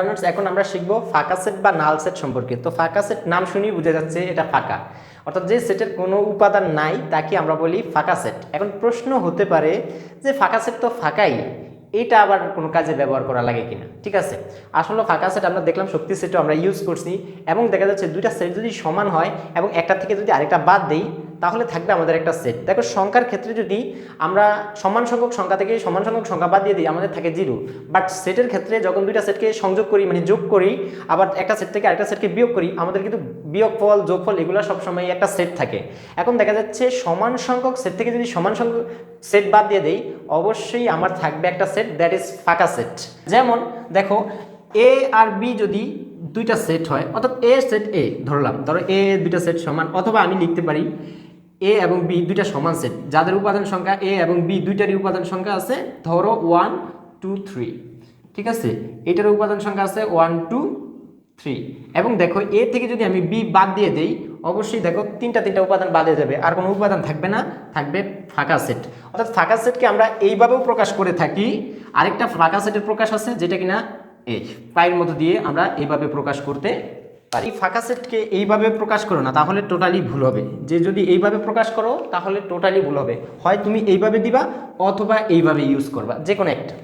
Learners, এখন আমরা শিখব ফাঁকা সেট বা নাল সেট সম্পর্কে। তো ফাঁকা সেট নাম শুনেই বোঝা যাচ্ছে এটা ফাঁকা। অর্থাৎ যে সেটের কোনো উপাদান নাই তাকে আমরা বলি ফাঁকা সেট। এখন প্রশ্ন হতে পারে যে ফাঁকা সেট তো ফাঁকাই এটা আবার কোনো কাজে ব্যবহার করা লাগে কিনা? ঠিক আছে? আসলে ফাঁকা সেট আমরা দেখলাম শক্তি সেটও আমরা ইউজ করছি এবং দেখা যাচ্ছে দুইটা সেট যদি সমান হয় এবং একটা থেকে যদি আরেকটা বাদ দেই তাহলে থাকবে আমাদের একটা সেট দেখো, সংখ্যার ক্ষেত্রে যদি আমরা সমান সংখ্যক সংখ্যা থেকে সমান সংখ্যক সংখ্যা বাদ দিয়ে দিই, আমাদের থাকে জিরো বাট সেটের ক্ষেত্রে যখন দুইটা সেটকে সংযোগ করি মানে যোগ করি, আবার একটা সেট থেকে আরেকটা সেটকে বিয়োগ করি, আমাদের কিন্তু বিয়োগফল, যোগফল এগুলো সবসময় একটা সেট থাকে। এখন দেখা যাচ্ছে সমান সংখ্যক সেট থেকে যদি সমান সংখ্যক সেট বাদ দিয়ে দেই, অবশ্যই আমার থাকবে একটা সেট দ্যাট ইজ ফাঁকা সেট যেমন, দেখো এ আর বি যদি দুইটা সেট হয়, অর্থাৎ এ সেট এ ধরলাম, ধরো এ দুইটা সেট সমান, অথবা আমি লিখতে পারি এ এবং বি দুইটা সমান সেট যাদের উপাদান সংখ্যা এ এবং বি দুইটারই উপাদান সংখ্যা আছে, ধরো ওয়ান টু থ্রি ঠিক আছে? এটার উপাদান সংখ্যা আছে ওয়ান টু থ্রি এবং দেখো এ থেকে যদি আমি বি বাদ দিয়ে দেই, অবশ্যই দেখো তিনটা তিনটা উপাদান বাদে যাবে। আর কোনো উপাদান থাকবে না, থাকবে ফাঁকা সেট অর্থাৎ ফাঁকা সেটকে আমরা এইভাবেও প্রকাশ করে থাকি। আরেকটা ফাঁকা সেটের প্রকাশ আছে, যেটা কিনা এই পায়ের মতো দিয়ে আমরা এইভাবে প্রকাশ করতে পারি ফাঁকা সেটকে এইভাবে প্রকাশ করো না, তাহলে টোটালি ভুল হবে। যে যদি এইভাবে প্রকাশ করো, তাহলে টোটালি ভুল হবে। হয় তুমি এইভাবে দিবা, অথবা এইভাবে ইউজ করবা যে কোনো একটা।